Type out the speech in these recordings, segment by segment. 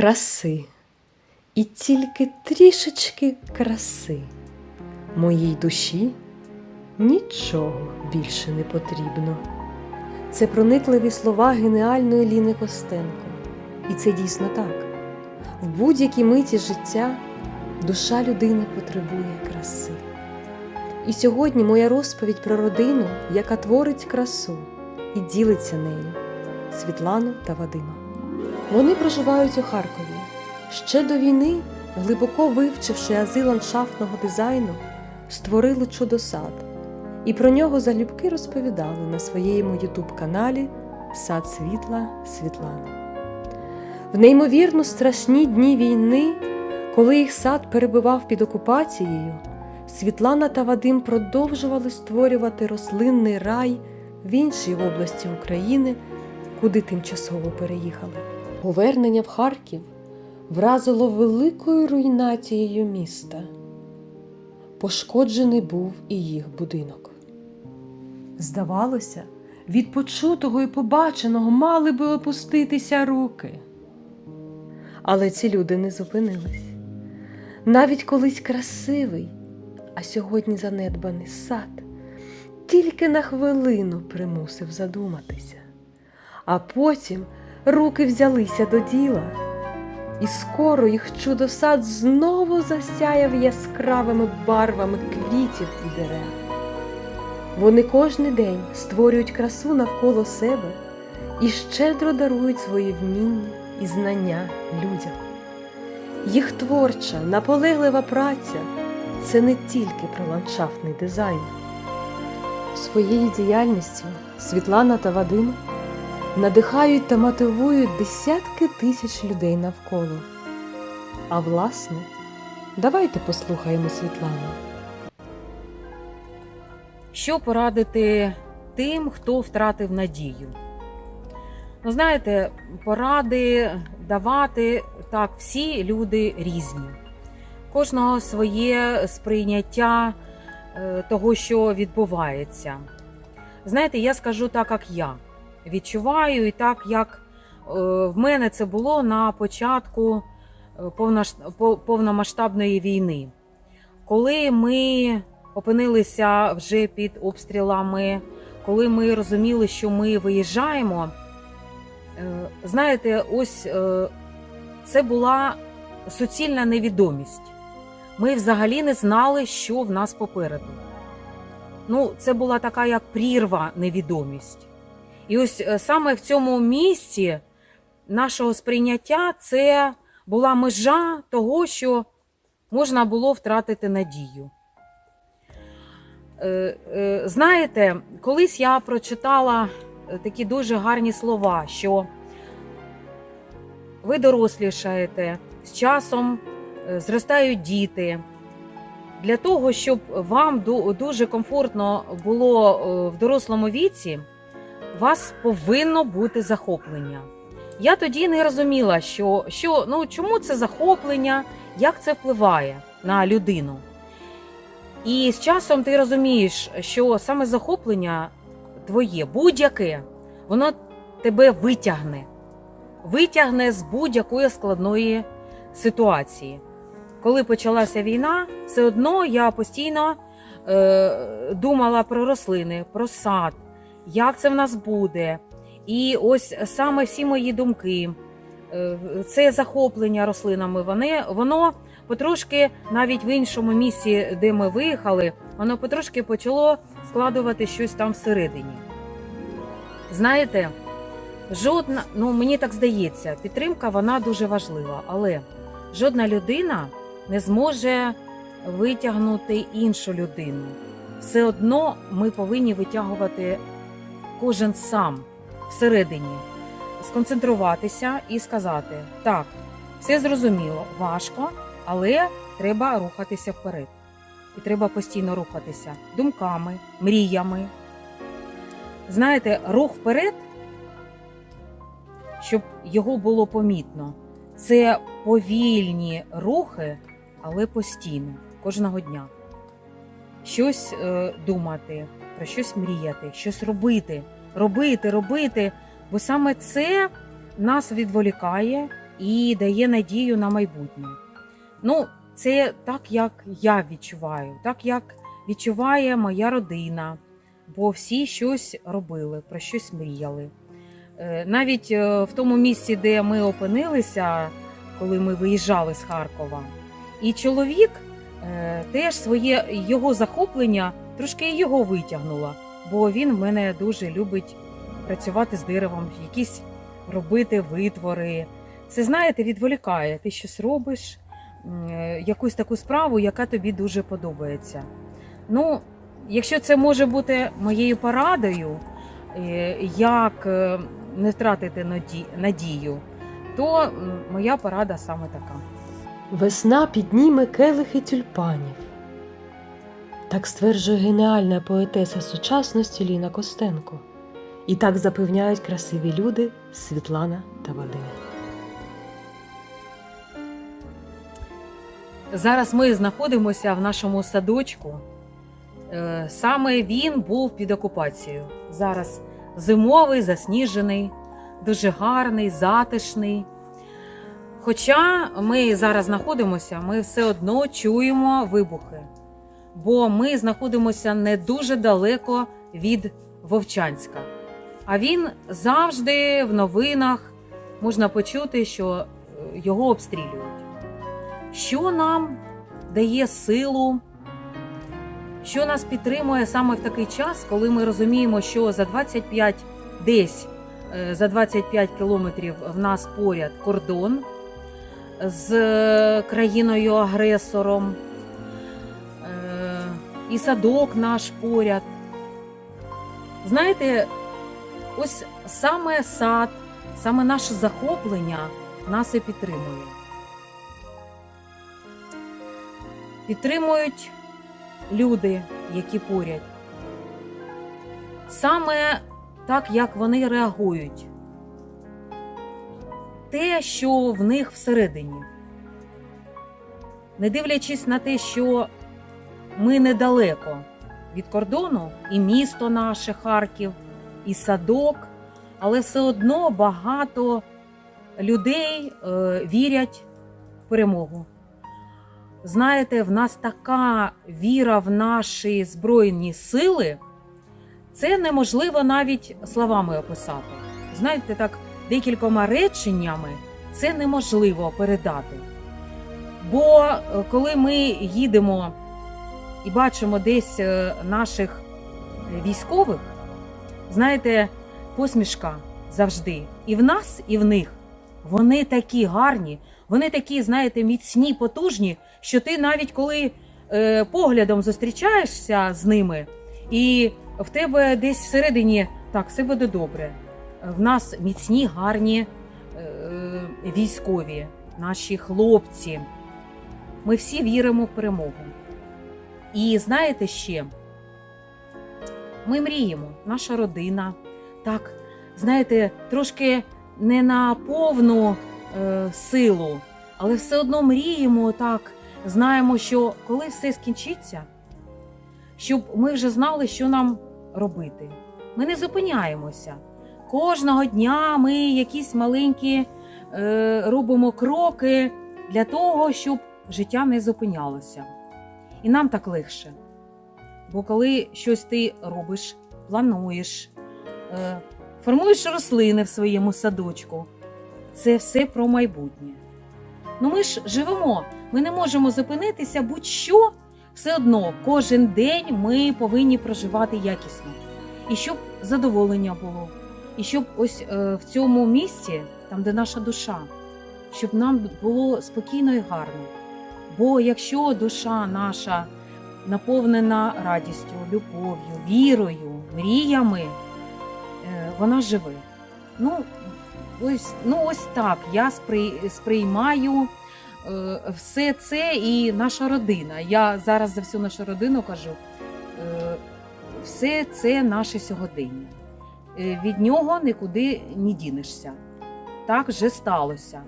краси, і тільки трішечки краси. Моїй душі нічого більше не потрібно. Це проникливі слова геніальної Ліни Костенко. І це дійсно так. В будь-якій миті життя душа людини потребує краси. І сьогодні моя розповідь про родину, яка творить красу і ділиться нею Світлану та Вадима. Вони проживають у Харкові. Ще до війни, глибоко вивчивши ази ландшафтного дизайну, створили чудосад і про нього залюбки розповідали на своєму ютуб-каналі Сад світла Світлани. В неймовірно страшні дні війни, коли їх сад перебував під окупацією, Світлана та Вадим продовжували створювати рослинний рай в іншій області України, куди тимчасово переїхали. Повернення в Харків вразило великою руйнацією міста. Пошкоджений був і їх будинок. Здавалося, від почутого і побаченого мали би опуститися руки. Але ці люди не зупинились. Навіть колись красивий, а сьогодні занедбаний сад тільки на хвилину примусив задуматися, а потім руки взялися до діла, і скоро їх чудосад знову засяяв яскравими барвами квітів і дерев. Вони кожен день створюють красу навколо себе і щедро дарують свої вміння і знання людям. Їх творча, наполеглива праця це не тільки про ландшафтний дизайн. Своєю діяльністю Світлана та Вадим надихають та мотивують десятки тисяч людей навколо. А власне, давайте послухаємо Світлану. Що порадити тим, хто втратив надію? Ну, знаєте, поради давати так, всі люди різні. Кожного своє сприйняття е, того, що відбувається. Знаєте, я скажу так, як я відчуваю, і так, як е, в мене це було на початку е, повномасштабної війни. Коли ми опинилися вже під обстрілами, коли ми розуміли, що ми виїжджаємо. Е, Знаєте, ось це була суцільна невідомість. Ми взагалі не знали, що в нас попереду. Ну, це була така як прірва невідомість. І ось е, саме в цьому місці нашого сприйняття це була межа того, що можна було втратити надію. Е, е, Знаєте, колись я прочитала такі дуже гарні слова, що ви дорослішаєте, з часом зростають діти. Для того, щоб вам дуже комфортно було в дорослому віці, вас повинно бути захоплення. Я тоді не розуміла, що, що ну, чому це захоплення, як це впливає на людину. І з часом ти розумієш, що саме захоплення твоє будь-яке, воно тебе витягне, витягне з будь-якої складної ситуації. Коли почалася війна, все одно я постійно е, думала про рослини, про сад, як це в нас буде. І ось саме всі мої думки, е, це захоплення рослинами, вони, воно потрошки навіть в іншому місці, де ми виїхали, воно потрошки почало складувати щось там всередині. Знаєте, жодна, ну мені так здається, підтримка вона дуже важлива, але жодна людина не зможе витягнути іншу людину. Все одно ми повинні витягувати кожен сам всередині, сконцентруватися і сказати: так, все зрозуміло, важко, але треба рухатися вперед. І треба постійно рухатися думками, мріями. Знаєте, рух вперед, щоб його було помітно, це повільні рухи, але постійно, кожного дня. Щось е, думати, про щось мріяти, щось робити, робити, робити, бо саме це нас відволікає і дає надію на майбутнє. Ну, це так, як я відчуваю, так як відчуває моя родина, бо всі щось робили, про щось мріяли. Е, Навіть е, в тому місці, де ми опинилися, коли ми виїжджали з Харкова, і чоловік е, теж своє його захоплення трошки його витягнуло, бо він мене дуже любить працювати з деревом, якісь робити витвори. Це, знаєте, відволікає. Ти щось робиш, е, якусь таку справу, яка тобі дуже подобається. Ну, якщо це може бути моєю порадою, е, як е, не втратити надію, то моя порада саме така. Весна підніме келихи тюльпанів. Так стверджує геніальна поетеса сучасності Ліна Костенко. І так запевняють красиві люди Світлана та Вадим. Зараз ми знаходимося в нашому садочку. Е, Саме він був під окупацією. Зараз зимовий, засніжений, дуже гарний, затишний. Хоча ми зараз знаходимося, ми все одно чуємо вибухи, бо ми знаходимося не дуже далеко від Вовчанська. А він завжди в новинах можна почути, що е, його обстрілюють. Що нам дає силу, що нас підтримує саме в такий час, коли ми розуміємо, що за 25 десь е, за 25 кілометрів в нас поряд кордон з е, країною-агресором, і садок наш поряд. Знаєте, ось саме сад, саме наше захоплення нас і підтримує. підтримують люди, які поряд. Саме так, як вони реагують. Те, що в них всередині. Не дивлячись на те, що ми недалеко від кордону, і місто наше Харків, і садок, але все одно багато людей е, вірять в перемогу. Знаєте, в нас така віра в наші збройні сили, це неможливо навіть словами описати. Знаєте, так декількома реченнями це неможливо передати. Бо е, коли ми їдемо і бачимо десь е, наших військових, знаєте, посмішка завжди і в нас, і в них. Вони такі гарні, вони такі, знаєте, міцні, потужні, що ти навіть коли е, поглядом зустрічаєшся з ними, і в тебе десь всередині так, все буде добре. В нас міцні, гарні е, військові, наші хлопці. Ми всі віримо в перемогу. І знаєте ще, ми мріємо, наша родина, так, знаєте, трошки не на повну е, силу, але все одно мріємо так, знаємо, що коли все скінчиться, щоб ми вже знали, що нам робити. Ми не зупиняємося. Кожного дня ми якісь маленькі е, робимо кроки для того, щоб життя не зупинялося. І нам так легше. Бо коли щось ти робиш, плануєш, е, формуєш рослини в своєму садочку, це все про майбутнє. Ну ми ж живемо, ми не можемо зупинитися, будь-що все одно кожен день ми повинні проживати якісно. І щоб задоволення було, і щоб ось е, в цьому місці, там, де наша душа, щоб нам було спокійно і гарно. Бо якщо душа наша наповнена радістю, любов'ю, вірою, мріями, е, вона живе. Ну, ось, ну ось так я сприймаю е, все це і наша родина. Я зараз за всю нашу родину кажу, е, все це наше сьогодення. Від нього нікуди не дінешся. Так вже сталося.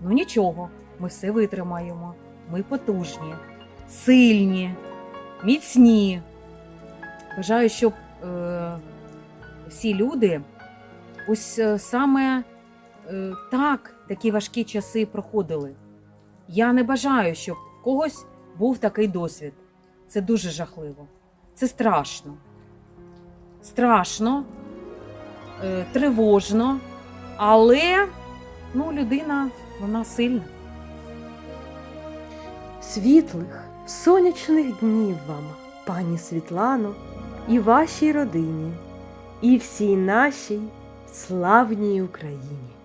Ну нічого, ми все витримаємо. Ми потужні, сильні, міцні. Бажаю, щоб е, всі люди ось е, саме е, так такі важкі часи проходили. Я не бажаю, щоб в когось був такий досвід. Це дуже жахливо. Це страшно. Страшно, е, тривожно, але ну, людина вона сильна. Світлих, сонячних днів вам, пані Світлано, і вашій родині, і всій нашій славній Україні.